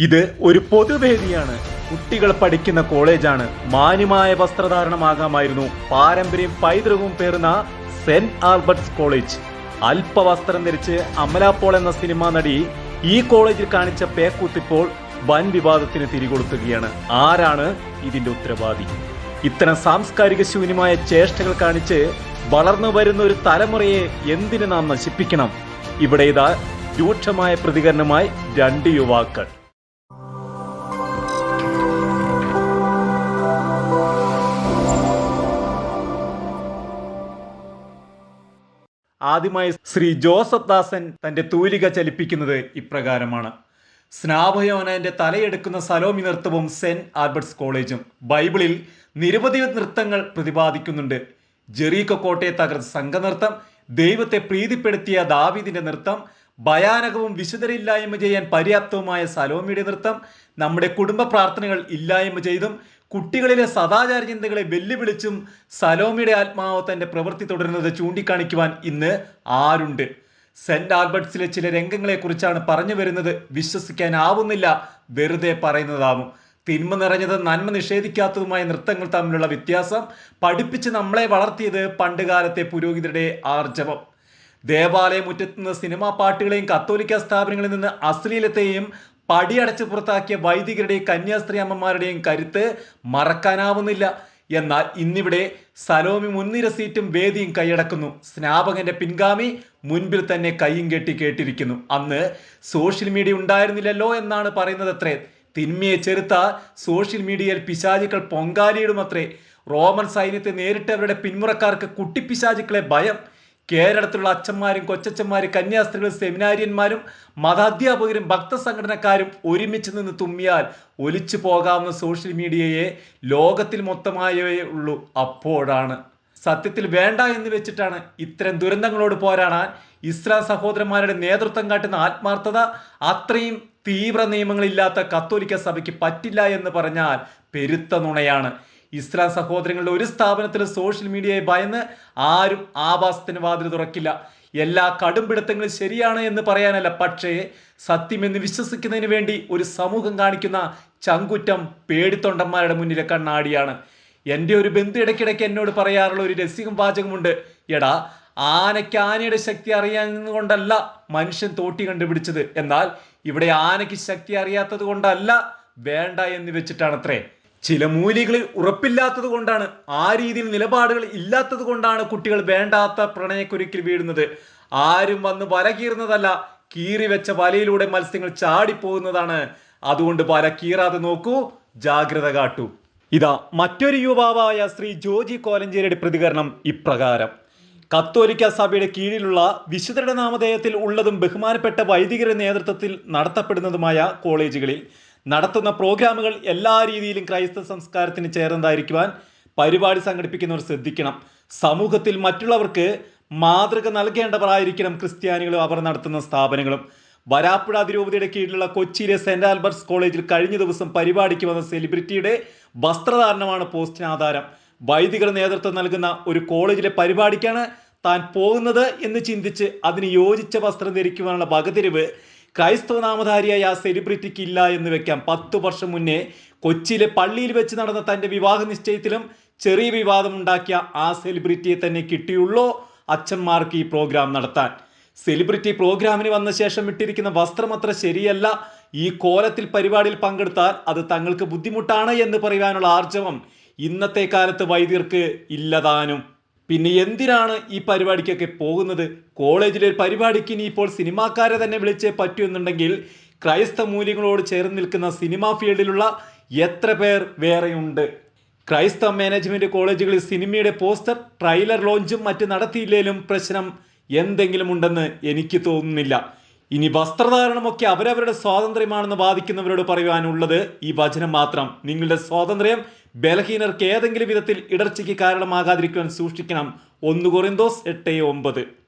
ഇത് ഒരു പൊതുവേദിയാണ്. കുട്ടികൾ പഠിക്കുന്ന കോളേജാണ്. മാന്യമായ വസ്ത്രധാരണമാകാമായിരുന്നു. പാരമ്പര്യം പൈതൃകവും പേർന്ന സെന്റ് ആൽബർട്ട്സ് കോളേജ്. അല്പവസ്ത്രം ധരിച്ച് അമലാപ്പോൾ എന്ന സിനിമാ നടി ഈ കോളേജിൽ കാണിച്ച പേക്കൂത്തിപ്പോൾ വൻ വിവാദത്തിന് തിരികൊളുത്തുകയാണ്. ആരാണ് ഇതിന്റെ ഉത്തരവാദി? ഇത്തരം സാംസ്കാരിക ശൂന്യമായ ചേഷ്ടകൾ കാണിച്ച് വളർന്നു വരുന്ന ഒരു തലമുറയെ എന്തിനു നാം നശിപ്പിക്കണം? ഇവിടെ ഇതാ രൂക്ഷമായ പ്രതികരണമായി രണ്ട് യുവാക്കൾ. ആദ്യമായി ശ്രീ ജോസഫ് ദാസൻ തന്റെ തൂലിക ചലിപ്പിക്കുന്നത് ഇപ്രകാരമാണ്. സ്നാപയോനന്റെ തലയെടുക്കുന്ന സലോമി നൃത്തവും സെന്റ് ആൽബർട്ട്സ് കോളേജും ബൈബിളിൽ നിരവധി നൃത്തങ്ങൾ പ്രതിപാദിക്കുന്നുണ്ട്. ജെറീക്കോ കോട്ടയെ തകർത്ത സംഘനൃത്തം ദൈവത്തെ പ്രീതിപ്പെടുത്തിയ ദാവീദിന്റെ നൃത്തം ഭയാനകവും വിശുദ്ധരില്ലായ്മ ചെയ്യാൻ പര്യാപ്തവുമായ സലോമിയുടെ നൃത്തം നമ്മുടെ കുടുംബ പ്രാർത്ഥനകൾ ഇല്ലായ്മ ചെയ്തും കുട്ടികളിലെ സദാചാര ചിന്തകളെ വെല്ലുവിളിച്ചും സലോമിയുടെ ആത്മാവ് തന്റെ പ്രവൃത്തി തുടരുന്നത് ചൂണ്ടിക്കാണിക്കുവാൻ ഇന്ന് ആരുണ്ട്? സെന്റ് ആൽബർട്ട്സിലെ ചില രംഗങ്ങളെക്കുറിച്ചാണ് പറഞ്ഞു വരുന്നത്. വിശ്വസിക്കാനാവുന്നില്ല. വെറുതെ പറയുന്നതാവും. തിന്മ നിറഞ്ഞത് നന്മ നിഷേധിക്കാത്തതുമായ നൃത്തങ്ങൾ തമ്മിലുള്ള വ്യത്യാസം പഠിപ്പിച്ച് നമ്മളെ വളർത്തിയത് പണ്ടുകാലത്തെ പുരോഹിതരുടെ ആർജവം. ദേവാലയം മുറ്റത്തുനിന്ന് സിനിമാ പാട്ടുകളെയും കത്തോലിക്ക സ്ഥാപനങ്ങളിൽ നിന്ന് അശ്ലീലത്തെയും പടിയടച്ച് പുറത്താക്കിയ വൈദികരുടെയും കന്യാസ്ത്രീ അമ്മമാരുടെയും കരുത്ത് മറക്കാനാവുന്നില്ല. എന്നാൽ ഇന്നിവിടെ സലോമി മുൻനിര സീറ്റും വേദിയും കൈയടക്കുന്നു. സ്നാപകന്റെ പിൻഗാമി മുൻപിൽ തന്നെ കൈയും കെട്ടി കേട്ടിരിക്കുന്നു. അന്ന് സോഷ്യൽ മീഡിയ ഉണ്ടായിരുന്നില്ലല്ലോ എന്നാണ് പറയുന്നത് അത്രേ തിന്മയെ ചെറുത്ത സോഷ്യൽ മീഡിയയിൽ പിശാചുക്കൾ പൊങ്കാലിയിടുമത്രേ. റോമൻ സൈന്യത്തെ നേരിട്ട് അവരുടെ പിന്മുറക്കാർക്ക് കുട്ടിപ്പിശാചുക്കളെ ഭയം. കേരളത്തിലുള്ള അച്ഛന്മാരും കൊച്ചച്ഛന്മാരും കന്യാസ്ത്രീകളും സെമിനാരിയന്മാരും മതാധ്യാപകരും ഭക്തസംഘടനക്കാരും ഒരുമിച്ച് നിന്ന് തുമ്മിയാൽ ഒലിച്ചു പോകാവുന്ന സോഷ്യൽ മീഡിയയെ ലോകത്തിൽ മൊത്തമായേ ഉള്ളൂ. അപ്പോഴാണ്. സത്യത്തിൽ വേണ്ട എന്ന് വെച്ചിട്ടാണ് ഇത്തരം ദുരന്തങ്ങളോട് പോരാടാൻ ഇസ്ലാം സഹോദരന്മാരുടെ നേതൃത്വം കാട്ടുന്ന ആത്മാർത്ഥത അത്രയും തീവ്ര നിയമങ്ങളില്ലാത്ത കത്തോലിക്ക സഭയ്ക്ക് പറ്റില്ല എന്ന് പറഞ്ഞാൽ പെരുത്ത നുണയാണ്. ഇസ്ലാം സഹോദരങ്ങളുടെ ഒരു സ്ഥാപനത്തിലും സോഷ്യൽ മീഡിയയെ ഭയന്ന് ആരും ആവാസത്തിന് വാതിൽ തുറക്കില്ല. എല്ലാ കടുംപിടുത്തങ്ങളും ശരിയാണ് എന്ന് പറയാനല്ല. പക്ഷേ സത്യമെന്ന് വിശ്വസിക്കുന്നതിന് വേണ്ടി ഒരു സമൂഹം കാണിക്കുന്ന ചങ്കുറ്റം പേടിത്തൊണ്ടന്മാരുടെ മുന്നിലെ കണ്ണാടിയാണ്. എന്റെ ഒരു ബന്ധു ഇടയ്ക്കിടയ്ക്ക് എന്നോട് പറയാറുള്ള ഒരു രസികം വാചകമുണ്ട്. എടാ ആനയ്ക്ക് ആനയുടെ ശക്തി അറിയാവുന്നതുകൊണ്ടല്ല മനുഷ്യൻ തോട്ടി കണ്ടുപിടിച്ചത്. എന്നാൽ ഇവിടെ ആനയ്ക്ക് ശക്തി അറിയാത്തത് കൊണ്ടല്ല വേണ്ട എന്ന് വെച്ചിട്ടാണത്രേ. ചില മൂലികളിൽ ഉറപ്പില്ലാത്തത് കൊണ്ടാണ് ആ രീതിയിൽ നിലപാടുകൾ ഇല്ലാത്തത് കൊണ്ടാണ് കുട്ടികൾ വേണ്ടാത്ത പ്രണയക്കുരുക്കിൽ വീഴുന്നത്. ആരും വന്ന് വല കീറുന്നതല്ല കീറി വെച്ച വലയിലൂടെ മത്സ്യങ്ങൾ ചാടിപ്പോകുന്നതാണ്. അതുകൊണ്ട് വല കീറാതെ നോക്കൂ ജാഗ്രത കാട്ടൂ. ഇതാ മറ്റൊരു യുവാവായ ശ്രീ ജോജി കോലഞ്ചേരിയുടെ പ്രതികരണം ഇപ്രകാരം. കത്തോലിക്ക സഭയുടെ കീഴിലുള്ള വിശുദ്ധരുടെ നാമധേയത്തിൽ ഉള്ളതും ബഹുമാനപ്പെട്ട വൈദികരുടെ നേതൃത്വത്തിൽ നടത്തപ്പെടുന്നതുമായ കോളേജുകളിൽ നടത്തുന്ന പ്രോഗ്രാമുകൾ എല്ലാ രീതിയിലും ക്രൈസ്തവ സംസ്കാരത്തിന് ചേർന്നതായിരിക്കുവാൻ പരിപാടി സംഘടിപ്പിക്കുന്നവർ ശ്രദ്ധിക്കണം. സമൂഹത്തിൽ മറ്റുള്ളവർക്ക് മാതൃക നൽകേണ്ടവരായിരിക്കണം ക്രിസ്ത്യാനികളും അവർ നടത്തുന്ന സ്ഥാപനങ്ങളും. വരാപ്പുഴ അതിരൂപതയുടെ കീഴിലുള്ള കൊച്ചിയിലെ സെന്റ് ആൽബർട്ട്സ് കോളേജിൽ കഴിഞ്ഞ ദിവസം പരിപാടിക്ക് വന്ന സെലിബ്രിറ്റിയുടെ വസ്ത്രധാരണമാണ് പോസ്റ്റിന് ആധാരം. വൈദികർ നേതൃത്വം നൽകുന്ന ഒരു കോളേജിലെ പരിപാടിക്കാണ് താൻ പോകുന്നത് എന്ന് ചിന്തിച്ച് അതിന് യോജിച്ച വസ്ത്രം ധരിക്കുവാനുള്ള വകതിരിവ് ക്രൈസ്തവ നാമധാരിയായ ആ സെലിബ്രിറ്റിക്ക് ഇല്ല എന്ന് വെക്കാം. പത്തു വർഷം മുന്നേ കൊച്ചിയിലെ പള്ളിയിൽ വെച്ച് നടന്ന തന്റെ വിവാഹ നിശ്ചയത്തിലും ചെറിയ വിവാദമുണ്ടാക്കിയ ആ സെലിബ്രിറ്റിയെ തന്നെ കിട്ടിയുള്ളോ അച്ഛന്മാർക്ക് ഈ പ്രോഗ്രാം നടത്താൻ. സെലിബ്രിറ്റി പ്രോഗ്രാമിന് വന്ന ശേഷം ഇട്ടിരിക്കുന്ന വസ്ത്രം അത്ര ശരിയല്ല. ഈ കോലത്തിൽ പരിപാടിയിൽ പങ്കെടുത്താൽ അത് തങ്ങൾക്ക് ബുദ്ധിമുട്ടാണ് എന്ന് പറയുവാനുള്ള ആർജവം ഇന്നത്തെ കാലത്ത് വൈദ്യർക്ക് ഇല്ലതാനും. പിന്നെ എന്തിനാണ് ഈ പരിപാടിക്കൊക്കെ പോകുന്നത്? കോളേജിലെ പരിപാടിക്ക് ഇനി ഇപ്പോൾ സിനിമാക്കാരെ തന്നെ വിളിച്ചേ പറ്റൂ എന്നുണ്ടെങ്കിൽ ക്രൈസ്തവ മൂല്യങ്ങളോട് ചേർന്ന് നിൽക്കുന്ന സിനിമാ ഫീൽഡിലുള്ള എത്ര പേർ വേറെയുണ്ട്? ക്രൈസ്തവ മാനേജ്മെന്റ് കോളേജുകളിൽ സിനിമയുടെ പോസ്റ്റർ ട്രെയിലർ ലോഞ്ചും മറ്റ് നടത്തിയില്ലേലും പ്രശ്നം എന്തെങ്കിലും ഉണ്ടെന്ന് എനിക്ക് തോന്നുന്നില്ല. ഇനി വസ്ത്രധാരണമൊക്കെ അവരവരുടെ സ്വാതന്ത്ര്യമാണെന്ന് വാദിക്കുന്നവരോട് പറയുവാനുള്ളത് ഈ വചനം മാത്രം. നിങ്ങളുടെ സ്വാതന്ത്ര്യം ബലഹീനർക്ക് ഏതെങ്കിലും വിധത്തിൽ ഇടർച്ചയ്ക്ക് കാരണമാകാതിരിക്കുവാൻ സൂക്ഷിക്കണം. ഒന്ന് കൊറിന്തോസ് എട്ട് ഒമ്പത്.